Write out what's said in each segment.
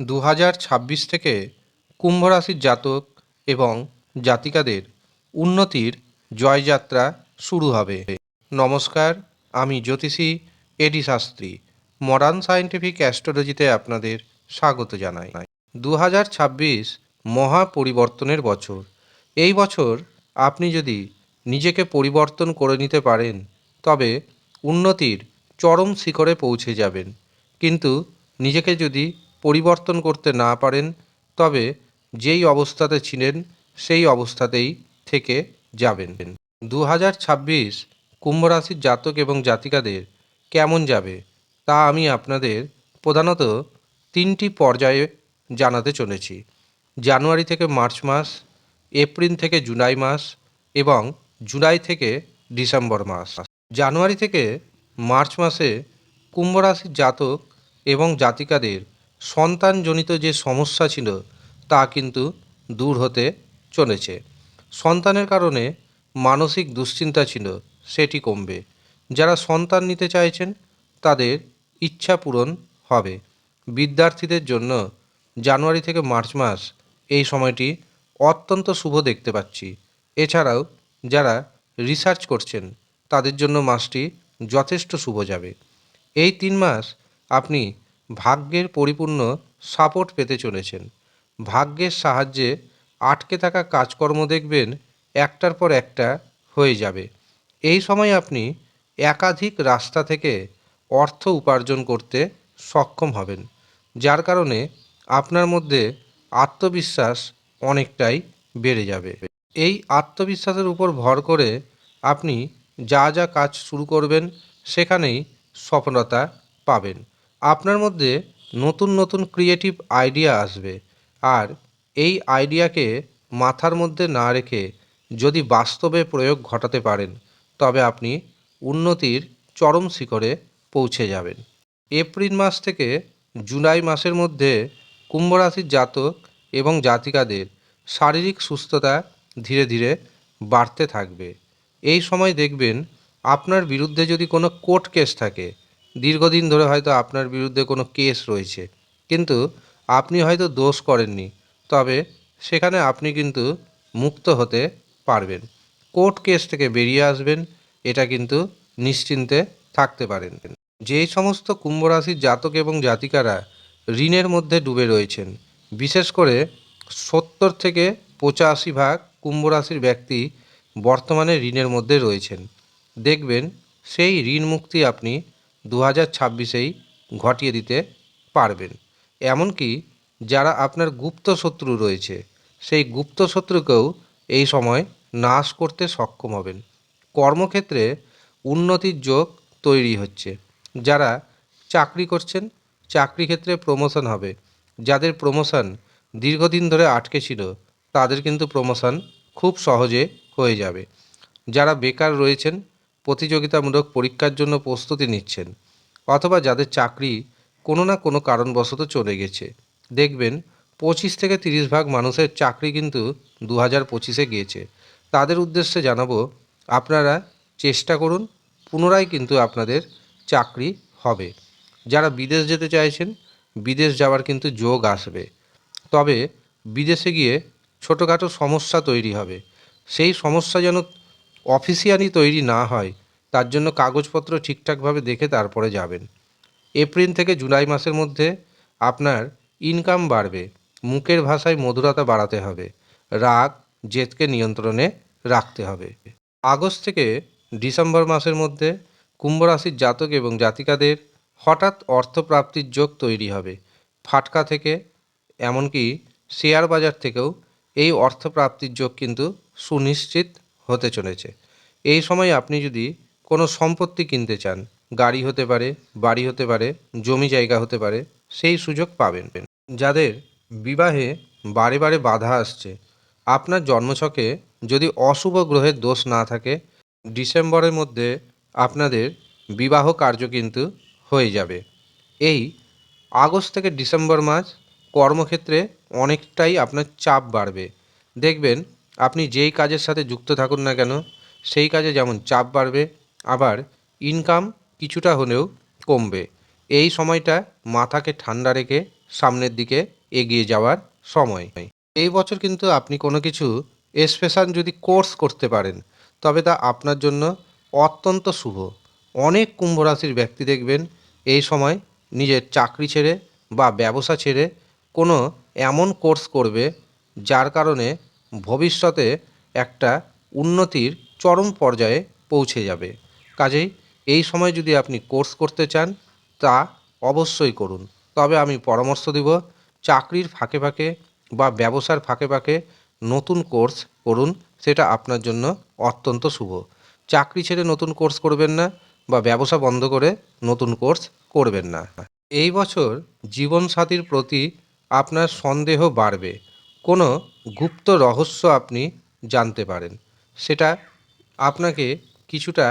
দু হাজার ছাব্বিশ থেকে কুম্ভ রাশির জাতক এবং জাতিকাদের উন্নতির জয়যাত্রা শুরু হবে। নমস্কার, আমি জ্যোতিষী A D Shastri, modern scientific অ্যাস্ট্রোলজিতে আপনাদের স্বাগত জানাই। দু হাজার ছাব্বিশ মহা পরিবর্তনের বছর। এই বছর আপনি যদি নিজেকে পরিবর্তন করে নিতে পারেন, তবে উন্নতির চরম শিখরে পৌঁছে যাবেন। কিন্তু নিজেকে যদি পরিবর্তন করতে না পারেন, তবে যেই অবস্থাতে ছিলেন, সেই অবস্থাতেই থেকে যাবেন। দু হাজার ছাব্বিশ কুম্ভ রাশির জাতক এবং জাতিকাদের কেমন যাবে, তা আমি আপনাদের প্রধানত তিনটি পর্যায়ে জানাতে চলেছি। জানুয়ারি থেকে মার্চ মাস, এপ্রিল থেকে জুলাই মাস এবং জুলাই থেকে ডিসেম্বর মাস। জানুয়ারি থেকে মার্চ মাসে কুম্ভ রাশির জাতক এবং জাতিকাদের সন্তানজনিত যে সমস্যা ছিল তা কিন্তু দূর হতে চলেছে। সন্তানের কারণে মানসিক দুশ্চিন্তা ছিল, সেটি কমবে। যারা সন্তান নিতে চাইছেন, তাদের ইচ্ছা পূরণ হবে। বিদ্যার্থীদের জন্য জানুয়ারি থেকে মার্চ মাস এই সময়টি অত্যন্ত শুভ দেখতে পাচ্ছি। এছাড়াও যারা রিসার্চ করছেন, তাদের জন্য মাসটি যথেষ্ট শুভ যাবে। এই তিন মাস আপনি ভাগ্যের পরিপূর্ণ সাপোর্ট পেতে চলেছেন। ভাগ্যের সাহায্যে আটকে থাকা কাজকর্ম দেখবেন একটার পর একটা হয়ে যাবে। এই সময় আপনি একাধিক রাস্তা থেকে অর্থ উপার্জন করতে সক্ষম হবেন, যার কারণে আপনার মধ্যে আত্মবিশ্বাস অনেকটাই বেড়ে যাবে। এই আত্মবিশ্বাসের উপর ভর করে আপনি যা যা কাজ শুরু করবেন, সেখানেই সফলতা পাবেন। আপনার মধ্যে নতুন নতুন ক্রিয়েটিভ আইডিয়া আসবে। আর এই আইডিয়াকে মাথার মধ্যে না রেখে যদি বাস্তবে প্রয়োগ ঘটাতে পারেন, তবে আপনি উন্নতির চরম শিখরে পৌঁছে যাবেন। এপ্রিল মাস থেকে জুলাই মাসের মধ্যে কুম্ভ রাশির জাতক এবং জাতিকাদের শারীরিক সুস্থতা ধীরে ধীরে বাড়তে থাকবে। এই সময় দেখবেন আপনার বিরুদ্ধে যদি কোনো কোর্ট কেস থাকে দীর্ঘদিন ধরে হয়তো আপনার বিরুদ্ধে কোনো কেস রয়েছে। কিন্তু আপনি হয়তো দোষ করেননি। তবে সেখানে আপনি কিন্তু মুক্ত হতে পারবেন। কোর্ট কেস থেকে বেরিয়ে আসবেন, এটা কিন্তু নিশ্চিন্তে থাকতে পারেন। যেই সমস্ত কুম্ভ রাশির জাতক এবং জাতিকারা ঋণের মধ্যে ডুবে রয়েছেন, বিশেষ করে সত্তর থেকে পঁচাশি ভাগ কুম্ভ রাশির ব্যক্তি বর্তমানে ঋণের মধ্যে রয়েছেন। দেখবেন সেই ঋণ মুক্তি আপনি দু হাজার ছাব্বিশেই ঘটিয়ে দিতে পারবেন। এমনকি যারা আপনার গুপ্ত শত্রু রয়েছে, সেই গুপ্ত শত্রুকেও এই সময় নাশ করতে সক্ষম হবেন। কর্মক্ষেত্রে উন্নতির যোগ তৈরি হচ্ছে। যারা চাকরি করছেন চাকরি ক্ষেত্রে প্রমোশন হবে। যাদের প্রমোশন দীর্ঘদিন ধরে আটকে ছিল, তাদের কিন্তু প্রমোশন খুব সহজে হয়ে যাবে। যারা বেকার রয়েছেন প্রতিযোগিতামূলক পরীক্ষার জন্য প্রস্তুতি নিচ্ছেন, অথবা যাদের চাকরি কোনো না কোনো কারণবশত চলে গেছে। দেখবেন, পঁচিশ থেকে তিরিশ ভাগ মানুষের চাকরি কিন্তু দু হাজার পঁচিশে গিয়েছে। তাদের উদ্দেশ্যে জানাব, আপনারা চেষ্টা করুন, পুনরায় কিন্তু আপনাদের চাকরি হবে। যারা বিদেশ যেতে চাইছেন, বিদেশ যাওয়ার কিন্তু যোগ আসবে। তবে বিদেশে গিয়ে ছোটোখাটো সমস্যা তৈরি হবে। সেই সমস্যা যেন অফিসিয়ালি তৈরি না হয়, তার জন্য কাগজপত্র ঠিকঠাকভাবে দেখে তারপরে যাবেন। এপ্রিল থেকে জুলাই মাসের মধ্যে আপনার ইনকাম বাড়বে, মুখের ভাষায় মধুরতা বাড়াতে হবে, রাগ, জেদকে নিয়ন্ত্রণে রাখতে হবে। আগস্ট থেকে ডিসেম্বর মাসের মধ্যে কুম্ভ রাশির জাতক এবং জাতিকাদের হঠাৎ অর্থপ্রাপ্তির যোগ তৈরি হবে। ফাটকা থেকে, এমনকি শেয়ার বাজার থেকেও এই অর্থপ্রাপ্তির যোগ কিন্তু সুনিশ্চিত হতে চলেছে। এই সময় আপনি যদি কোনো সম্পত্তি কিনতে চান, গাড়ি হতে পারে, বাড়ি হতে পারে, জমি জায়গা হতে পারে, সেই সুযোগ পাবেন যাদের বিবাহে বারে বারে বাধা আসছে, আপনার জন্মছকে যদি অশুভ গ্রহের দোষ না থাকে, ডিসেম্বরের মধ্যে আপনাদের বিবাহ কার্য কিন্তু হয়ে যাবে। এই আগস্ট থেকে ডিসেম্বর মাস কর্মক্ষেত্রে অনেকটাই আপনার চাপ বাড়বে। দেখবেন আপনি যেই কাজের সাথে যুক্ত থাকুন না কেন, সেই কাজে যেমন চাপ বাড়বে, আবার ইনকাম কিছুটা হলেও কমবে। এই সময়টা মাথাকে ঠান্ডা রেখে সামনের দিকে এগিয়ে যাওয়ার সময়। এই বছর কিন্তু আপনি কোনো কিছু স্পেশাল যদি কোর্স করতে পারেন, তবে তা আপনার জন্য অত্যন্ত শুভ। অনেক কুম্ভ রাশির ব্যক্তি দেখবেন এই সময় নিজের চাকরি ছেড়ে বা ব্যবসা ছেড়ে কোনো এমন কোর্স করবে, যার কারণে ভবিষ্যতে একটা উন্নতির চরম পর্যায়ে পৌঁছে যাবে। কাজেই এই সময় যদি আপনি কোর্স করতে চান, তা অবশ্যই করুন। তবে আমি পরামর্শ দেব, চাকরির ফাঁকে ফাঁকে বা ব্যবসার ফাঁকে ফাঁকে নতুন কোর্স করুন, সেটা আপনার জন্য অত্যন্ত শুভ। চাকরি ছেড়ে নতুন কোর্স করবেন না বা ব্যবসা বন্ধ করে নতুন কোর্স করবেন না। এই বছর জীবনসাথীর প্রতি আপনার সন্দেহ বাড়বে। কোনো গুপ্ত রহস্য আপনি জানতে পারেন। সেটা আপনাকে কিছুটা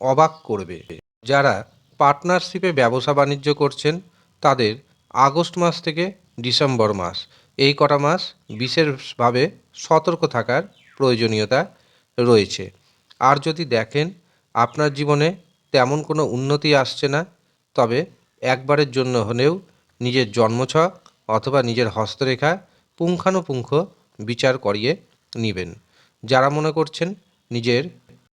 অবাক করবে। যারা পার্টনারশিপে ব্যবসা বাণিজ্য করছেন, তাদের আগস্ট মাস থেকে ডিসেম্বর মাস। এই কটা মাস বিশেষভাবে সতর্ক থাকার প্রয়োজনীয়তা রয়েছে। আর যদি দেখেন আপনার জীবনে তেমন কোনো উন্নতি আসছে না, তবে একবারের জন্য হলেও নিজের জন্মছক অথবা নিজের হস্তরেখা পুঙ্খানুপুঙ্খ বিচার করিয়ে নেবেন। যারা মনে করছেন নিজের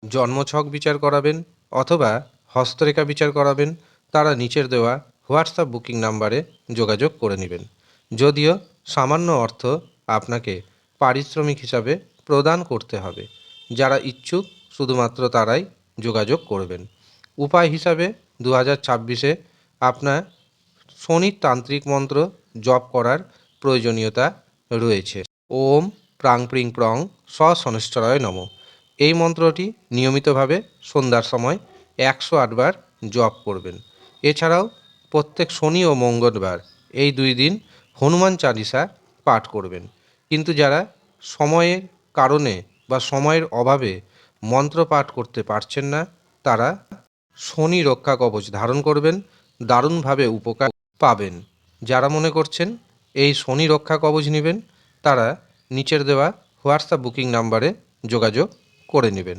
জন্মছক বিচার করাবেন অথবা হস্তরেখা বিচার করাবেন, তারা নিচের দেওয়া হোয়াটসঅ্যাপ বুকিং নাম্বারে যোগাযোগ করে নেবেন। যদিও সামান্য অর্থ আপনাকে পারিশ্রমিক হিসাবে প্রদান করতে হবে। যারা ইচ্ছুক, শুধুমাত্র তারাই যোগাযোগ করবেন। উপায় হিসাবে দু হাজার ছাব্বিশে আপনার শনির তান্ত্রিক মন্ত্র জপ করার প্রয়োজনীয়তা রয়েছে। ওম প্রাং প্রিং প্রং স নম। এই মন্ত্রটি নিয়মিতভাবে সন্ধ্যার সময় একশো আটবার জপ করবেন। এছাড়াও প্রত্যেক শনি ও মঙ্গলবার এই দুই দিন হনুমান চালিসা পাঠ করবেন। কিন্তু যারা সময়ের কারণে বা সময়ের অভাবে মন্ত্র পাঠ করতে পারছেন না, তারা শনি রক্ষা কবচ ধারণ করবেন, দারুণভাবে উপকার পাবেন। যারা মনে করছেন এই শনি রক্ষা কবচ নেবেন তারা নিচের দেওয়া হোয়াটসঅ্যাপ বুকিং নাম্বারে যোগাযোগ করে নেবেন।